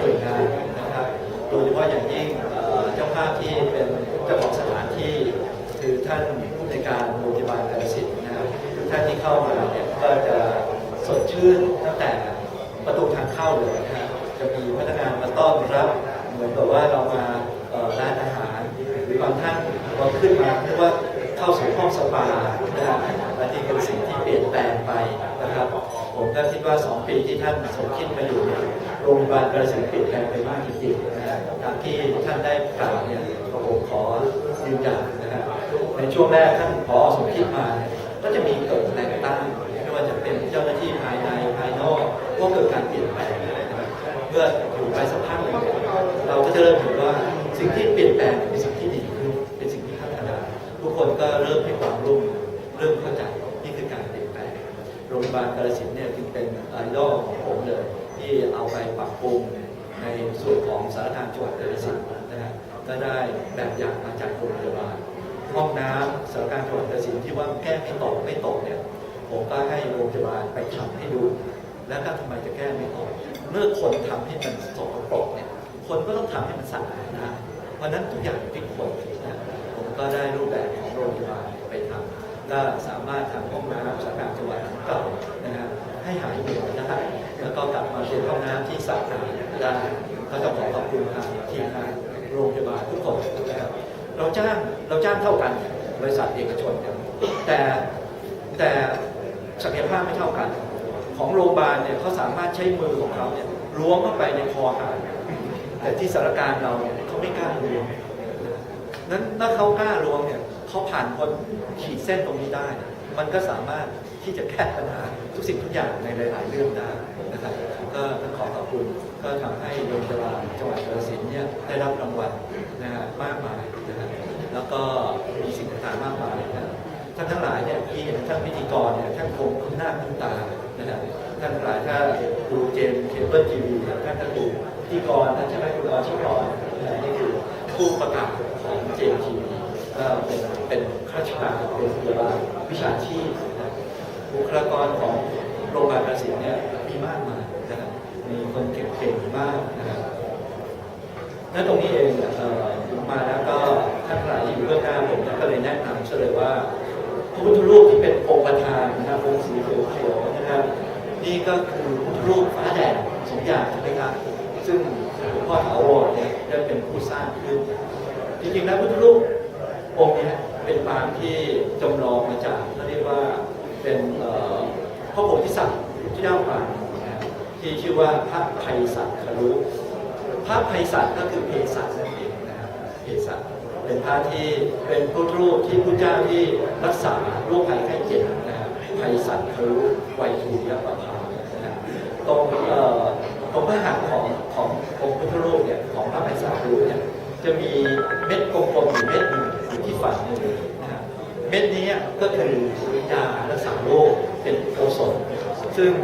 หน่วยงานนะครับ โดยเฉพาะอย่างยิ่งเจ้าภาพที่เป็นเจ้าของสถานที่ คือท่านผู้ในการโรงพยาบาลกาฬสินธุ์นะครับท่านที่เข้ามาเนี่ยก็จะสดชื่นตั้งแต่ประตูทางเข้าเลยนะฮะจะมีพนักงานมาต้อนรับ เหมือนกับว่าเรามาร้านอาหารหรือบางท่านพอขึ้นมาเรียกว่าเข้าสู่ห้องสปานะฮะอันนี้เป็นสิ่งที่เปลี่ยนแปลงไปนะครับ ผมก็คิดว่า 2 ปีที่ท่านสมคิดมาอยู่เนี่ย โรงพยาบาลกระสินธุ์เปลี่ยนแปลงไปมากจริงๆนะฮะตามที่ท่านได้กล่าวเนี่ยก็ผมขอยืนยันนะฮะในช่วงแรกท่านพอสมคิดมาก็จะมีเกิดแรงตั้งไม่ว่าจะเป็นเจ้าหน้าที่ภายในภายนอกก็เกิดการเปลี่ยนแปลงนะครับเมื่ออยู่ไปสักพักหนึ่งเราก็จะเริ่มเห็นว่าสิ่งที่เปลี่ยนแปลงเป็นสิ่งที่ดีขึ้นเป็นสิ่งที่พัฒนาทุกคนก็เริ่มให้ความร่วมมือเริ่มเข้าใจนี่คือการเปลี่ยนแปลงโรงพยาบาลกาฬสินธุ์เนี่ยจึงเป็นไอดอลของผมเลย ที่เอาไปปรับปรุงในส่วนของสารการจังหวัดกาฬสินธุ์นะฮะก็ได้แบบอย่างมาจากโรงพยาบาลห้องน้ำสารการจังหวัดกาฬสินธุ์ที่ว่าแก้ไม่ตกไม่ตกเนี่ยผมก็ให้โรงพยาบาลไปทำให้ดู แล้วก็ทำไมจะแก้ไม่ตกเมื่อคนทำให้มันสกปรกเนี่ยคนก็ต้องทำให้มันสะอาดนะเพราะนั้นทุกอย่างเป็นคนนะผมก็ได้รูปแบบของโรงพยาบาลไปทำก็สามารถทำห้องน้ำสาขาจังหวัดเก่านะฮะให้หายเหนื่อยได้ แล้วก็กลับมาเป็นห้องน้ำที่สะอาดได้ก็ต้องขอขอบคุณทางทีมงานโรงพยาบาลทุกคนนะครับเราจ้างเราจ้างเท่ากันบริษัทเอกชนแต่แต่ศักยภาพไม่เท่ากัน ของโรงพยาบาลเนี่ยเขาสามารถใช้มือของเขาเนี่ยล้วงเข้าไปในคอหาแต่ที่สารการเราเนี่ยเขาไม่กล้าล้วงนั้นถ้าเขากล้าล้วงเนี่ยเขาผ่านพ้นขีดเส้นตรงนี้ได้ มันก็สามารถ ที่จะแก้ปัญหาทุกสิ่งทุกอย่างในหลาย ๆ เรื่องได้นะครับก็ต้องขอขอบคุณก็ทำให้โรงพยาบาลจังหวัดกาฬสินธุ์เนี่ยได้รับรางวัลนะฮะมากมายนะฮะแล้วก็มีสิ่งต่างๆมากมายนะท่านทั้งหลายเนี่ยที่เห็นท่านพิธีกรเนี่ยท่านคงคุ้นหน้าคุ้นตานะฮะท่านทั้งหลายถ้าดูเจมเคเบิลทีวีท่านก็ดูพิธีกรท่านใช่ไหมคุณอชิพรนี่คือผู้ประกาศของเจมทีวีก็เป็นเป็นข้าราชการเป็นพยาบาลวิชาชีพ บุคลากรของโรงพยาบาลกสินธุ์เนี่ยมีมากมายนะครับมีคนเก่งๆมากนะครับและตรงนี้เองเนี่ยเอ่อผมมาแล้วก็ท่านหลายที่อยู่เบื้องหน้าผมก็เลยแนะนำเฉลยว่าพระพุทธรูปที่เป็นองค์ประธานนะครับองค์สีเขียวๆนะครับนี่ก็คือพระพุทธรูปฟ้าแดงสมอย่างใช่ไหมครับซึ่งหลวงพ่อถาวรเนี่ยได้เป็นผู้สร้างขึ้นจริงๆแล้วพุทธรูปองค์นี้เป็นปางที่จำลองมาจากเขาเรียกว่าเป็นเอ่อพระโพ ธิสัตว์ที่เจ้าปางนะครับที่ชื่อว่าพระไพศาลคารุพระไพศาลก็คือเภสัชนั่นเองนะครับเภสัชเป็นพระที่เป็นพุทธรูปที่พระเจ้าที่รักษาโรคภัยไข้เจ็บนะครับไพศาลคารุไวยทูยปะภานะครับตรงเอ่อตรงพระหัตถ์ของขององค์พุทธรูปเนี่ยของพระไพศาลคารุเนี่ยจะมีเม็ดกลมๆอยู่เม็ดหนึ่งอยู่ที่ฝ่ามือนะครับเม็ดนี้ก็คือยาณรักษาโรคเป็นโอสถ ซึ่ง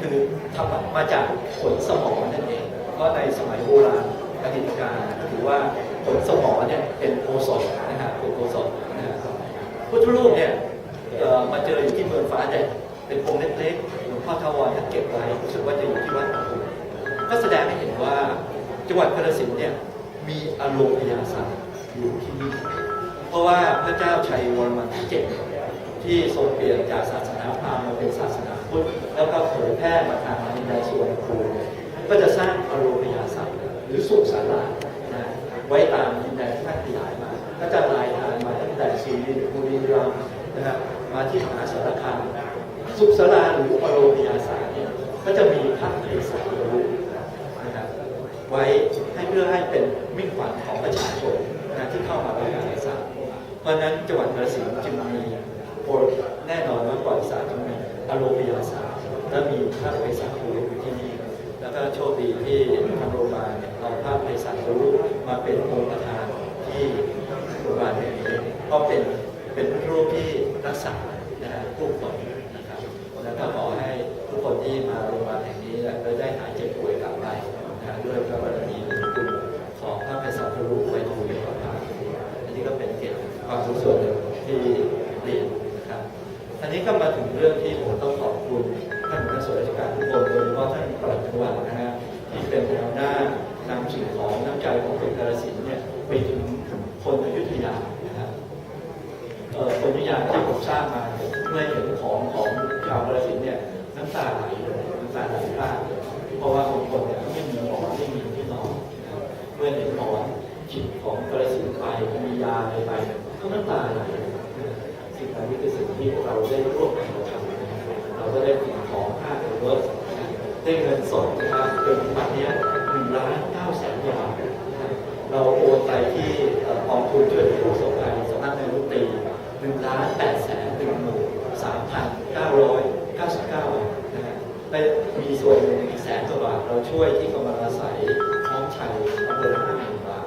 คือทำมาจากผลสมองนั่นเองเพราะในสมัยโบราณอดีตการถือว่าผลสมองเนี่ยเป็นโอสถนะครับเป็นโอสถนะครับพุทธรูปเนี่ยมาเจออยู่ที่เมืองฟ้าแดงเป็นองค์เล็กๆหลวงพ่อทวารท่านเก็บไว้รู้สึกว่าจะอยู่ที่วัดปทุมก็แสดงให้เห็นว่าจังหวัดกาฬสินเนี่ยมีอารมณ์พยาศาสตร์อยู่ที่นี่เพราะว่าพระเจ้าชัยวรมันที่เจ็ดที่ทรงเปลี่ยนจากศาสนาพราหมณ์มาเป็นศาสนาพุทธ แล้วก็เผยแพร่มาทางดินแดนส่วนภูมิก็จะสร้างอารมณ์พยาศาสตร์หรือสุสารานะไว้ตามดินแดนที่ท่านขยายมา ก็จะลายทางมาตั้งแต่ศรีบุรีรัมย์นะครับมาที่มหาสารคามสุสาราหรืออารมณ์พยาศาสตร์เนี่ยก็จะมีพระเทศารูนะครับไว้ให้เพื่อให้เป็นมิ่งขวัญของประชาชนนะที่เข้ามาในการศึกษาเพราะฉะนั้นจังหวัดกระสิน ก็โชคดีที่ทางโรงพยาบาลเนี่ยเอาพในสัตว์รู้มาเป็นองค์ประธานที่โรงพยาบาลแห่งนี้ก็เป็นเป็นรูปที่รักษานะฮะผู้คน สิ่งของน้ำใจของคนกาฬสินเนี่ยไปถึงคนอยุธยานะครับเอ่อคนวิญญาที่ผมสร้างมาเมื่อเห็นของของชาวกระสินเนี่ยน้ำตาไหลเลยน้ำตาไหลพรากเพราะว่าบางคนเนี่ยไม่มีหมอไม่มีที่นอนเมื่อเห็นหมอนจิตของกระสินไปมียาอะไรไปก็น้ำตาไหลสิ่งเหล่านี้คือสิ่งที่พวกเราได้ร่วมกันมาทำเราก็ได้สิ่งของค่าเรถได้เงินสด หนึ่งล้านแปดแสนหนึ่งหมื่นสามพันเก้าร้อยเก้าสิบเก้าบาทนะฮะและมีส่วนหนึ่งอีกแสนกว่าบาทเราช่วยที่กำลังอาศัยคล้องชัยอำเภอห้าหมื่นบาท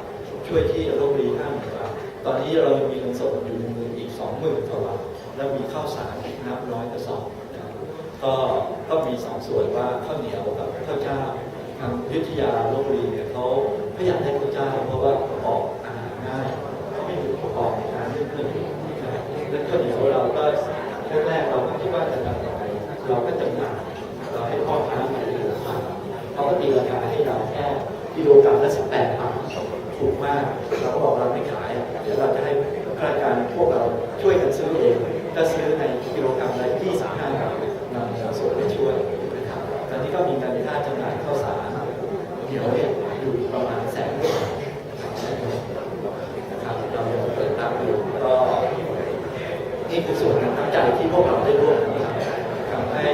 ช่วยที่โรครีห้าหมื่นบาทตอนนี้เรามีเงินสดอยู่ในมืออีกสองหมื่นกว่าบาทแล้วมีข้าวสารอีกนับร้อยกระสอบนะครับก็ก็มีสองส่วนว่าข้าวเหนียวกับข้าวเจ้าทางอยุทธยาลบบุรีเนี่ยเขาไม่อยากได้ข้าวเจ้าเพราะว่าออกอาหารง่าย แล้วข้าวเหนียวเราก็แรกๆเราก็คิดว่าจะทำยังไงเราก็จำหน่ายเราให้พ่อค้ามาตีราคาเขาก็ตีราคาให้เราแค่กิโลกรัมละสิบแปดบาทถูกมากเราก็บอกเราไม่ขายเดี๋ยวเราจะให้ข้าราชการพวกเราช่วยกันซื้อเองก็ซื้อในกิโลกรัมละยี่สิบห้าบาทนำเงินสดไปช่วยนะครับตอนนี้ก็มีการค่าจำหน่ายข้าวสารเดี๋ยวเนี่ยอยู่ประมาณแสนกว่านะครับเรายังเปิดรับอยู่ก็ นี่คือส่วนหนึ่งน้ำใจที่พวกเราได้ร่วมกันทำให้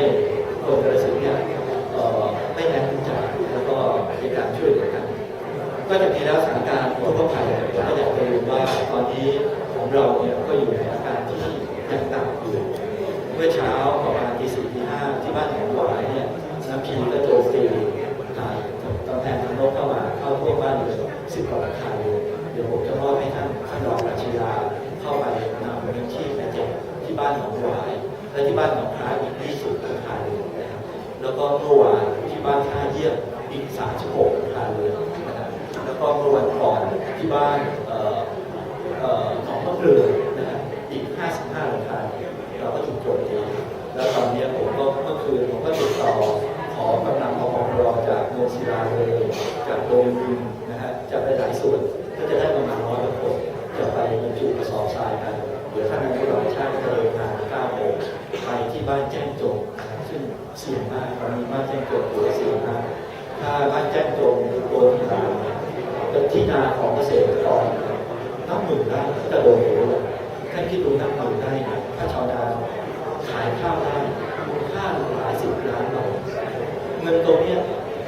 ที่บ้านองหวายและที่บ้านของพระอีกที่สุดหลังคาเลยนะครับแล้วก็เมื่อวานที่บ้านท่าเยี่ยมอีกสามสิบหกหลังคาเลยนะครับแล้วก็เมื่อวันก่อนที่บ้านหนองมะเกลือนะฮะอีก55หลังคาเราก็ถูกโจมตีแล้วตอนนี้ผมก็เมื่อคืนผมก็ติดต่อขอกำลังพมรอจากเมืองศิลาเลยจากโดมิน นี้บ้านแจ้งจงถือว่าเสี่ยงมากถ้าบ้านแจ้งจงโดนที่นาเป็นที่นาของเกษตรกรนับหมื่นได้ก็จะโดนหัวท่านคิดดูนับหมื่นได้นะถ้าชาวนาขายข้าวได้มูลค่าหลายสิบล้านบาทเงินตรงเนี้ย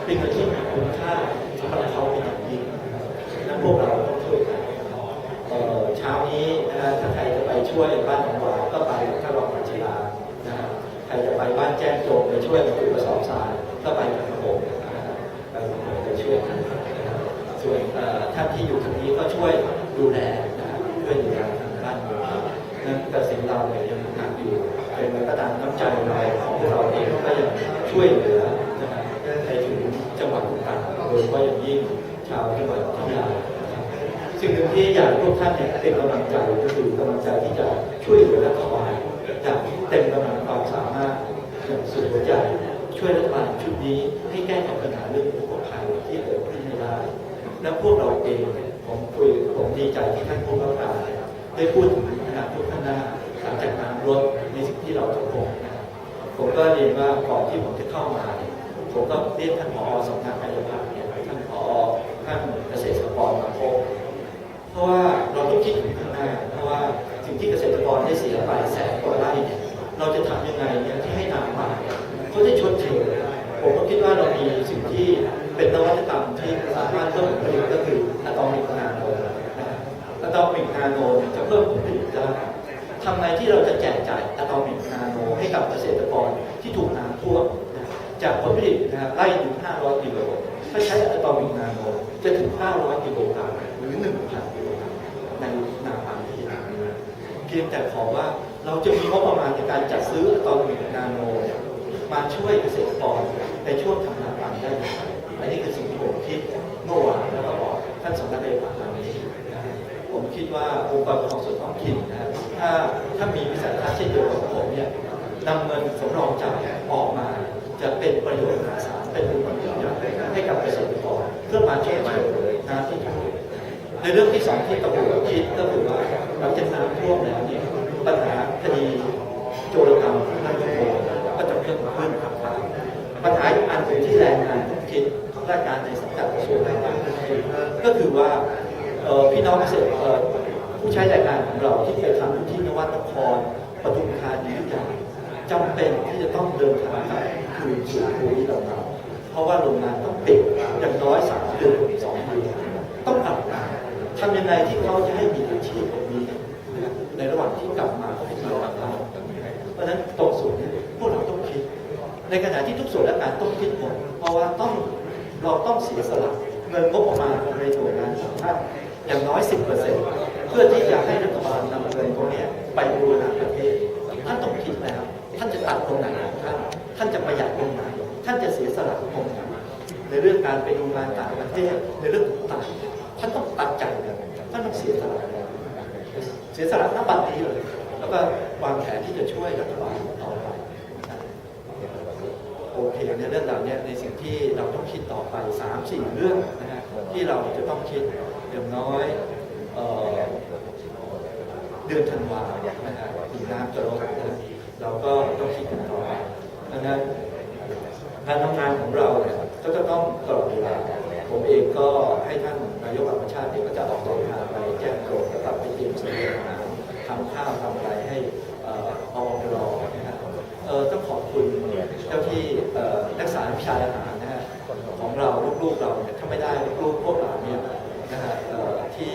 เป็นเงินที่มีคุณค่าสำหรับเขาเป็นอย่างยิ่งนั้นพวกเราต้องช่วยกันเช้านี้นะถ้าใครจะไปช่วยบ้านของเราก็ไปกับท่านรองบัญชีลานะฮะใครจะไปบ้านแจ้งโจมไปช่วย บรรจุกระสอบทรายก็ไปกับผมนะฮะไปกับผมไปช่วยกันนะฮะส่วนท่านที่อยู่ทางนี้ก็ช่วยดูแลนะครับช่วยดูแลทางบ้านเมืองนั้นแต่สิ่งเราเนี่ยยังหนักอยู่เป็นกระตามน้ำใจเราของพวกเราเองก็ยังช่วยเหลือนะครับไปถึงจังหวัดต่างๆโดยเฉพาะอย่างยิ่งชาวจังหวัดพัทยานะครับสิ่งหนึ่งที่อยากพวกท่านเนี่ยเป็นกำลังใจก็คือกำลังใจที่จะช่วยเหลือรัฐบาลอย่างเต็มกำลังความสามารถอย่างสุดหัวใจ ช่วยรัฐบาลชุดนี้ให้แก้ไขปัญหาเรื่องอุปภัยที่เกิดขึ้นไม่ได้และพวกเราเองผมคุยผมดีใจที่ท่านผู้ว่าการได้พูดถึงอนาคตข้างหน้าหลังจากน้ำลดในสิ่งที่เราจะพบนะครับผมก็เรียนว่าก่อนที่ผมจะเข้ามาผมก็เรียกท่านผอสำนักกายภาพเนี่ยท่านผอท่านเกษตรกรมาพบเพราะว่าเราต้องคิดถึงข้างหน้าเพราะว่าสิ่งที่เกษตรกรได้เสียไปแสนกว่าไร่เนี่ยเราจะทำยังไงเนี่ยที่ให้น้ำมา เขาได้ชดเชยผมก็คิดว่าเรามีสิ่งที่เป็นนวัตกรรมที่สามารถเพิ่มผลผลิตก็คืออะตอมิกนาโนนะอะตอมิกนาโนจะเพิ่มผลผลิตได้ทำไงที่เราจะแจกจ่ายอะตอมิกนาโนให้กับเกษตรกรที่ถูกน้ำท่วมจากผลผลิตนะฮะไร่ถึง500กิโลถ้าใช้อะตอมิกนาโนจะถึง 500กิโลกรัมหรือ1,000กิโลกรัมในนาพันธุ์ที่นาเพียงแต่ขอว่าเราจะมีงบประมาณในการจัดซื้ออะตอมิกนาโน มาช่วยเกษตรกรในช่วงทำนาปังได้อย่างไรอันนี้คือสิ่งที่ผมคิดเมื่อวานแล้วก็บอกท่านสำนักเลขาธิการนี้ผมคิดว่าองค์กรปกครองส่วนท้องถิ่นนะถ้าถ้ามีวิสัยทัศน์เช่นเดียวกับผมเนี่ยนำเงินสำรองจ่ายออกมา จะเป็นประโยชน์มหาศาลเป็นประโยชน์อย่างให้กับเกษตรกรเพื่อมาช่วยเหลือน้ำที่ท่วมในเรื่องที่สองที่ตำรวจคิดก็คือว่าหลังจากน้ำท่วมแล้วเนี่ยปัญหาคดีโจรกรรมที่นั่นก็โผล่ก็จะ เพิ่มครับปัญหาอีกอันหนึ่งที่แรงงานต้องคิดราชการในสังกัดกระทรวงแรงงานก็คือว่าพี่น้องเกษตรผู้ใช้แรงงานของเราที่ไปทำอยู่ที่นวัดนครปทุมธานีทุกอย่างจำเป็นที่จะต้องเดินทางกลับคืนสู่ภูมิลำเนาเพราะว่าโรงงานต้องปิดอย่างน้อยสามเดือนสองเดือนต้องกลับมาทำยังไงที่เขาจะให้มีอาชีพแบบนี้ในระหว่างที่กลับมาเขาไม่มีกลับมา ในขณะที่ทุกส่วนราชการต้องคิดหมดเพราะว่าต้องเราต้องเสียสละเงินงบประมาณในหน่วยงานของท่านอย่างน้อย 10%เพื่อที่จะให้รัฐบาลนำเงินตรงนี้ไปบูรณะประเทศท่านต้องคิดแล้ว ท่านจะตัดตรงไหนของท่านท่านจะประหยัดตรงไหนท่านจะเสียสละตรงไหนในเรื่องการไปดูงานต่างประเทศในเรื่องต่างท่านต้องตัดใจเลยท่านต้องเสียสละเสียสละหน้าบัตรนี้เลย แล้วก็วางแผนที่จะช่วยรัฐบาล ต่อไปโอเคในเรื่องเหล่านี้ในสิ่งที่เราต้องคิดต่อไป3ามสี่เรื่องนะฮะที่เราจะต้องคิดอย่างน้อยเอ่อเดือนธันวานะฮะถึงน้ำจะลดนะเราก็ต้องคิดกันต่อไปดังนั้นการทำงานของเราเนี่ยก็จะต้องตลอดเวลาผมเองก็ให้ท่านนายกอัชชาติเนี่ยก็จะออกเดินทางไปแจ้งโปรดแล้วก็ไปเตรียมเสบียงอาหารทำข้าวทำอะไรให้เอ่อออรอนะฮะเออ ต้องขอบคุณเจ้าที่รักษาวิชาอาหารนะฮะของเราลูกๆเราเนี่ยถ้าไม่ได้ลูกพวกเราเนี่ยนะฮะเอ่อที่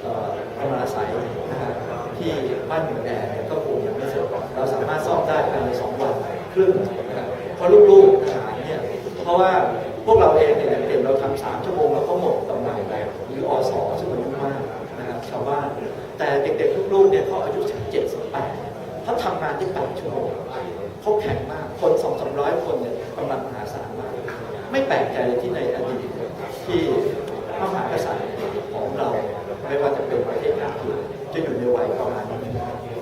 เอ่อทำอาศัยนะฮะที่บ้านเมืองแอร์ก็คงยังไม่เสร็จเราสามารถซ่อมได้ภายในสองวันครึ่งนะฮะเพราะลูกๆทหารเนี่ยเพราะว่าพวกเราเองเนี่ยเด่นเราทำสามชั่วโมงเราก็หมดกำลังแล้วหรืออสซึ่งมันยุ่งมากนะครับชาวบ้านแต่เด็กๆลูกๆเนี่ยเขาอายุ เขาทำงานได้แปดชั่วโมงเขาแข็งมาก คนสองสามร้อยคนเนี่ยกำลังมหาศาลมาก ไม่แปลกใจเลยที่ในอดีตที่พระมหากษัตริย์ของเรา ไม่ว่าจะเป็นประเทศอังกฤษจะอยู่ในวัยประมาณนี้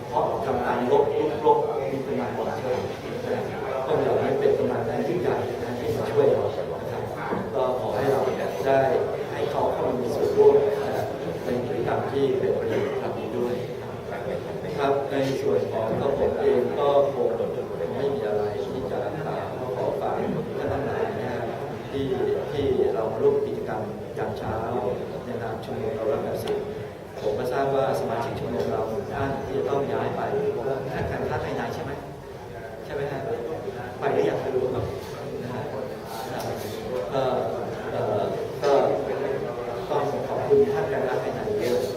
เพราะทำการลบลุกลบมีกำลังคนช่วยก็เหล่านี้เป็นกำลังอันยิ่ใหญ่นะที่มาช่วยเรานะครับก็ขอให้เราเนี่ยได้ให้เขาเข้ามามีส่วนร่วมในกิจกรรมที่เป็นประโยชน์กับนี้ด้วย ครับในส่วนของกระผมเองก็คงไม่มีอะไรที่จะถามขอฝากท่านทั้งหลายนะที่ที่เราร่วมกิจกรรมยามเช้าในนามชุมนุมเรารักแบบสิผมก็ทราบว่าสมาชิกชุมนุมเราท่านที่จะต้องย้ายไปท่านการค้าภายในใช่ไหมใช่ไหมฮะไปหรือยังไม่รู้ครับนะฮะก็เออก็ต้องขอบคุณท่านการค้าภายในเยอะ